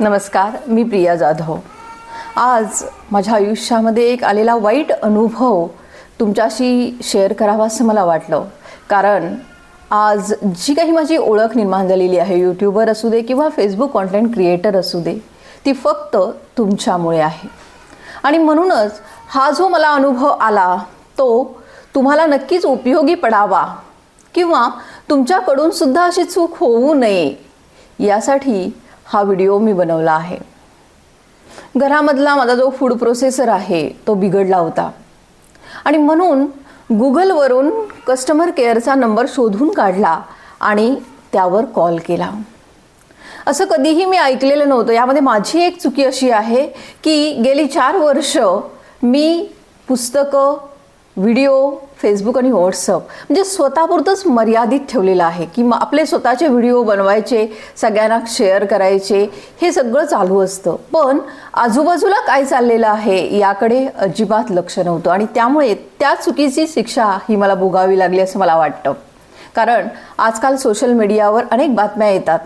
नमस्कार मी प्रिया जाधव. आज माझ्या आयुष्यामध्ये एक आलेला वाईट अनुभव तुमच्याशी शेअर करावा असं मला वाटलं. कारण आज जी काही माझी ओळख निर्माण झालेली आहे यूट्यूबर असू दे किंवा फेसबुक कॉन्टेंट क्रिएटर असू दे ती फक्त तुमच्यामुळे आहे. आणि म्हणूनच हा जो मला अनुभव आला तो तुम्हाला नक्कीच उपयोगी पडावा किंवा तुमच्याकडून सुद्धा अशी चूक होऊ नये यासाठी हा व्हिडिओ मी बनवला आहे. घरामधला माझा जो फूड प्रोसेसर आहे तो बिघडला होता. आणि म्हणून गुगलवरून कस्टमर केअरचा नंबर शोधून काढला आणि त्यावर कॉल केला. असं कधीही मी ऐकलेलं नव्हतं. यामध्ये माझी एक चुकी अशी आहे की गेली चार वर्ष मी पुस्तकं व्हिडिओ फेसबुक आणि व्हॉट्सअप म्हणजे स्वतःपुरतंच मर्यादित ठेवलेलं आहे की मग आपले स्वतःचे व्हिडिओ बनवायचे सगळ्यांना शेअर करायचे हे सगळं चालू असतं. पण आजूबाजूला काय चाललेलं आहे याकडे अजिबात लक्ष नव्हतं आणि त्यामुळे त्या चुकीची शिक्षा ही मला भोगावी लागली असं मला वाटतं. कारण आजकाल सोशल मीडियावर अनेक बातम्या येतात.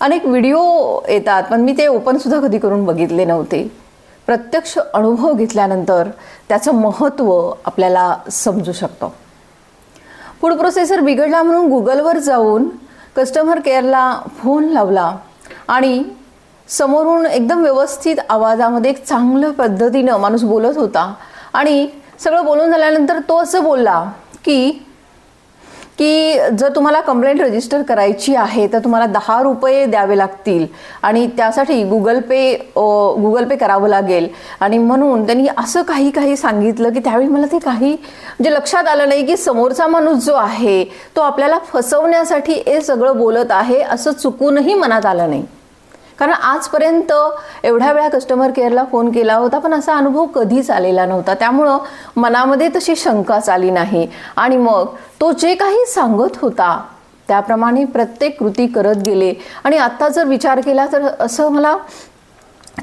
अनेक व्हिडिओ येतात पण मी ते ओपनसुद्धा कधी करून बघितले नव्हते. प्रत्यक्ष अनुभव घेतल्यानंतर त्याचं महत्त्व आपल्याला समजू शकतं. फूड प्रोसेसर बिघडला म्हणून गुगलवर जाऊन कस्टमर केअरला फोन लावला आणि समोरून एकदम व्यवस्थित आवाजामध्ये एक चांगल्या पद्धतीनं माणूस बोलत होता आणि सगळं बोलून झाल्यानंतर तो असं बोलला की की जर तुम्हाला कंप्लेंट रजिस्टर करायची आहे तर तुम्हाला दहा रुपये द्यावे लागतील. आणि त्यासाठी गुगल पे गुगल पे करावं लागेल. आणि म्हणून त्यांनी असं काही काही सांगितलं की त्यावेळी मला ते काही म्हणजे लक्षात आलं नाही की समोरचा माणूस जो आहे तो आपल्याला फसवण्यासाठी हे सगळं बोलत आहे असं चुकूनही मनात आलं नाही. कारण आजपर्यंत एवढ्या वेळा कस्टमर केअरला फोन केला होता पण असा अनुभव कधीच आलेला नव्हता. त्यामुळं मनामध्ये तशी शंकाच आली नाही. आणि मग तो जे काही सांगत होता त्याप्रमाणे प्रत्येक कृती करत गेले. आणि आत्ता जर विचार केला तर असं मला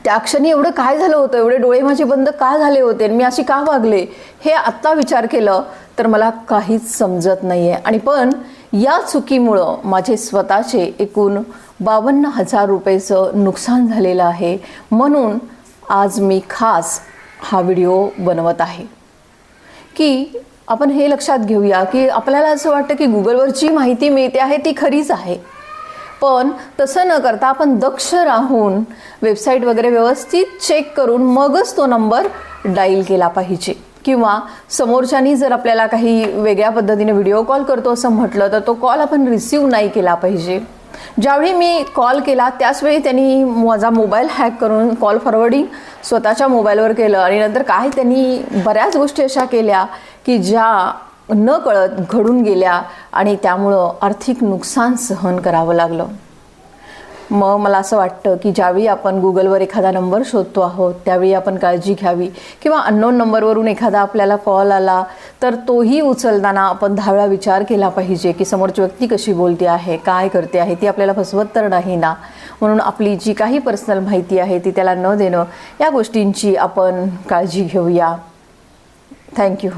त्या क्षणी एवढं काय झालं होतं? एवढे डोळे माझे बंद का झाले होते? आणि मी अशी का वागले? हे आत्ता विचार केलं तर मला काहीच समजत नाही आहे आणि पण या चुकीमुळं माझे स्वतःचे एकूण बावन्न हजार रुपयेचं नुकसान झालेलं आहे म्हणून आज मी खास हा व्हिडिओ बनवत आहे. की आपण हे लक्षात घेऊया की आपल्याला असं वाटतं की गुगलवर जी माहिती मिळते आहे ती खरीच आहे. पण तसं न करता आपण दक्ष राहून वेबसाईट वगैरे व्यवस्थित चेक करून मगच तो नंबर डाईल केला पाहिजे. किंवा समोरच्यानी जर आपल्याला काही वेगळ्या पद्धतीने व्हिडिओ कॉल करतो असं म्हटलं तर तो कॉल आपण रिसीव नाही केला पाहिजे. ज्यावेळी मी कॉल केला त्याचवेळी त्यांनी माझा मोबाईल हॅक करून कॉल फॉरवर्डिंग स्वतःच्या मोबाईलवर केलं. आणि नंतर काय त्यांनी बऱ्याच गोष्टी अशा केल्या की ज्या न कळत घडून गेल्या आणि त्यामुळं आर्थिक नुकसान सहन करावं लागलं. मग मला असं वाटतं की ज्यावेळी आपण गुगलवर एखादा नंबर शोधतो आहोत त्यावेळी आपण काळजी घ्यावी. किंवा अननोन नंबरवरून एखादा आपल्याला कॉल आला तर तोही उचलताना आपण दहा वेळा विचार केला पाहिजे की समोरची व्यक्ती कशी बोलते आहे काय करते आहे ती आपल्याला फसवत तर नाही ना? म्हणून आपली जी काही पर्सनल माहिती आहे ती त्याला न देणं या गोष्टींची आपण काळजी घेऊया. थँक्यू